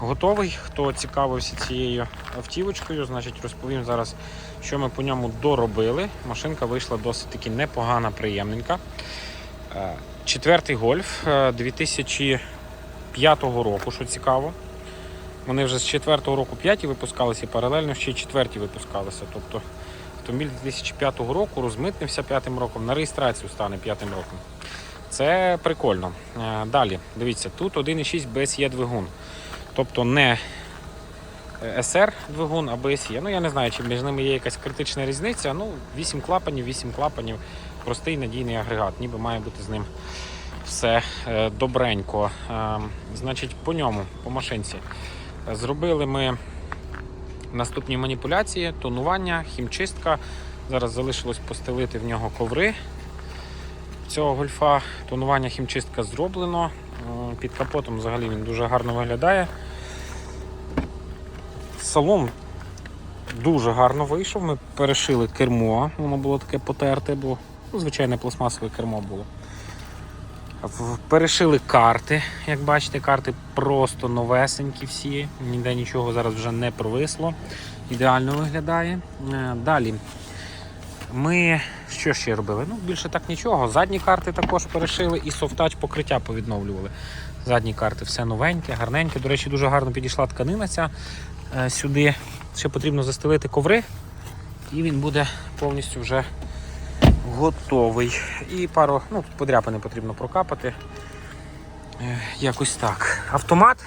готовий. Хто цікавився цією автівочкою, значить розповім зараз, що ми по ньому доробили. Машинка вийшла досить таки непогана, приємненька. Е, Четвертий гольф е, 2005 року, що цікаво. Вони вже з четвертого року п'яті випускалися і паралельно ще й четверті випускалися. Тобто автомобіль 2005 року розмитнився п'ятим роком, на реєстрацію стане п'ятим роком. Це прикольно. Е, Далі, дивіться, тут 1,6 BSE двигун. Тобто не SR двигун, а BSE. Ну я не знаю, чи між ними є якась критична різниця. Ну, 8 клапанів, 8 клапанів, простий надійний агрегат, ніби має бути з ним все е, добренько. Е, Значить, по ньому, по машинці. Е, Зробили ми наступні маніпуляції, тонування, хімчистка. Зараз залишилось постелити в нього коври цього гольфа. Тонування хімчистка зроблено. Е, Під капотом взагалі він дуже гарно виглядає. Салон дуже гарно вийшов. Ми перешили кермо, воно було таке потерте, бо ну, звичайне пластмасове кермо було. Перешили карти. Як бачите, карти просто новесенькі всі. Ніде нічого зараз вже не провисло. Ідеально виглядає. Е, Далі. Ми що ще робили? Ну, більше так нічого. Задні карти також перешили і софтач покриття повідновлювали. Задні карти все новеньке, гарненьке. До речі, дуже гарно підійшла тканина ця сюди. Ще потрібно застелити коври, і він буде повністю вже готовий. І пару, ну, подряпини потрібно прокапати. Е, Якось так. Автомат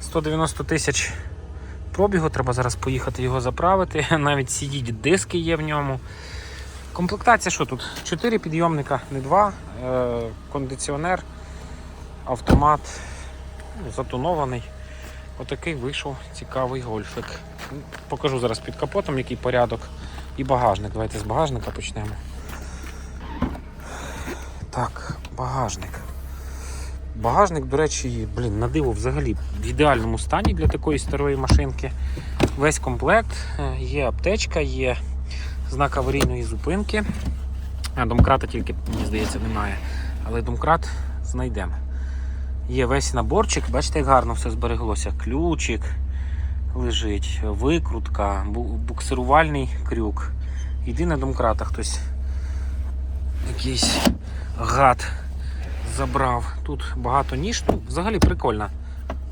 190 тисяч пробігу, треба зараз поїхати його заправити. Навіть сидіть диски є в ньому. Комплектація що тут? 4 підйомника, не 2, е, кондиціонер, автомат, ну, затонований. Отакий вийшов цікавий гольфик. Покажу зараз під капотом, який порядок. І багажник. Давайте з багажника почнемо. Так, багажник. Багажник, до речі, блін, на диво взагалі в ідеальному стані для такої старої машинки. Весь комплект, є аптечка, є знак аварійної зупинки. А, домкрата тільки, мені здається, немає. Але домкрат знайдемо. Є весь наборчик, бачите, як гарно все збереглося. Ключик лежить, викрутка, буксирувальний крюк. Єдине домкрата хтось якийсь гад забрав. Тут багато ніж. Ну, взагалі прикольна.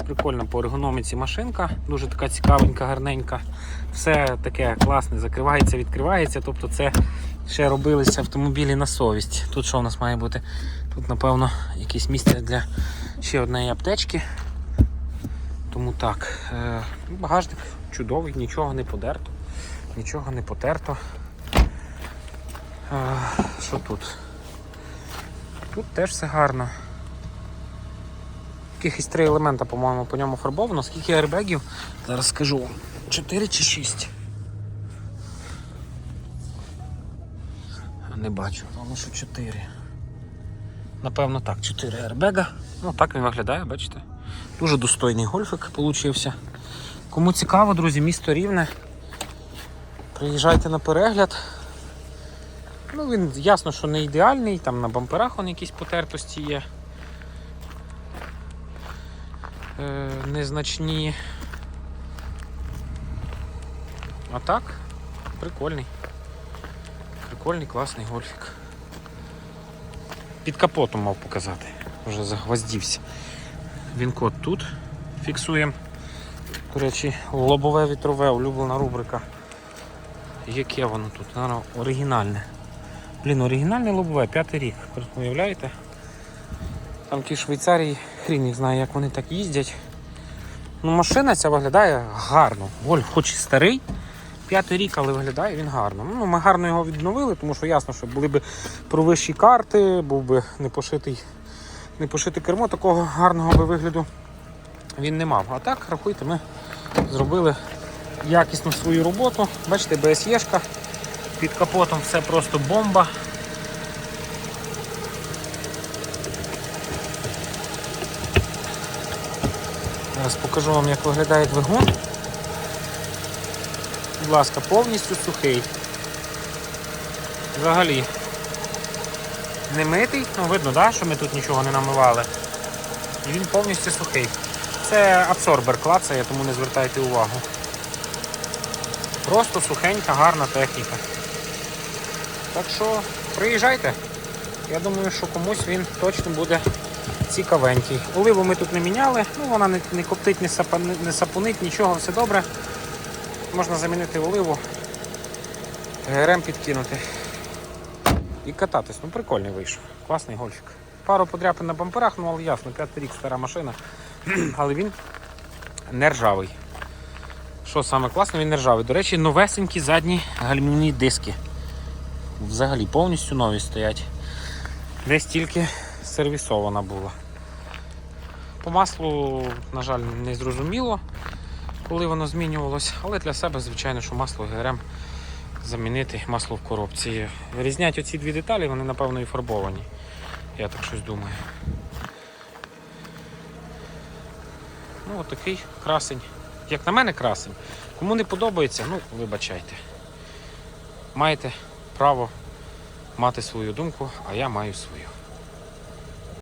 Прикольна по ергономіці машинка, дуже така цікавенька, гарненька. Все таке класне, закривається, відкривається. Тобто це ще робилися автомобілі на совість. Тут що у нас має бути? Тут, напевно, якесь місце для ще однієї аптечки. Тому так, е, багажник чудовий, нічого не подерто, нічого не потерто. Е, Що тут? Тут теж все гарно. Якихось три елемента, по-моєму, по ньому фарбовано. Скільки аербегів? Зараз скажу. вам. Чи шість? Не бачу, тому що чотири. Напевно так, чотири аербега. Ну так він виглядає, бачите? Дуже достойний гольфик получився. Кому цікаво, друзі, місто рівне. Приїжджайте на перегляд. Ну, він ясно, що не ідеальний, там на бамперах он якісь потертості є. Е, незначні. А так, прикольний. Прикольний, класний гольфік. Під капотом мав показати. Вже загвоздівся. Він код тут фіксуємо. До речі, лобове вітрове, улюблена рубрика. Яке воно тут? Наверно, оригінальне. Блін, оригінальне лобове, п'ятий рік. Уявляєте? Там ті Швейцарії, хрін їх знає, як вони так їздять. Ну, машина ця виглядає гарно. Гольф хоч і старий, п'ятий рік, але виглядає він гарно. Ну, ми гарно його відновили, тому що ясно, що були б провищі карти, був би не пошитий, не пошите кермо, такого гарного би вигляду він не мав. А так, рахуйте, ми зробили якісно свою роботу. Бачите, БСЄшка, під капотом все просто бомба. Зараз покажу вам, як виглядає двигун. Будь ласка, повністю сухий. Взагалі не митий, ну видно, да, що ми тут нічого не намивали. І він повністю сухий. Це абсорбер клацає, тому не звертайте увагу. Просто сухенька, гарна техніка. Так що приїжджайте. Я думаю, що комусь він точно буде цікавенький. Оливу ми тут не міняли, ну вона не, не коптить, не, сапунить, нічого, все добре. Можна замінити оливу, ГРМ підкинути і кататись. Ну прикольний вийшов. Класний гольфік. Пару подряпин на бамперах, ну але ясно, п'ятий рік стара машина. але він не ржавий. Що саме класне, він не ржавий. До речі, новесенькі задні гальмівні диски. Взагалі повністю нові стоять. Десь тільки сервісована була. По маслу, на жаль, не зрозуміло, коли воно змінювалось, але для себе, звичайно, що масло ГРМ замінити масло в коробці. Різнять оці дві деталі, вони, напевно, і фарбовані. Я так щось думаю. Ну, отакий красень. Як на мене, красень. Кому не подобається, ну, вибачайте. Маєте право мати свою думку, а я маю свою.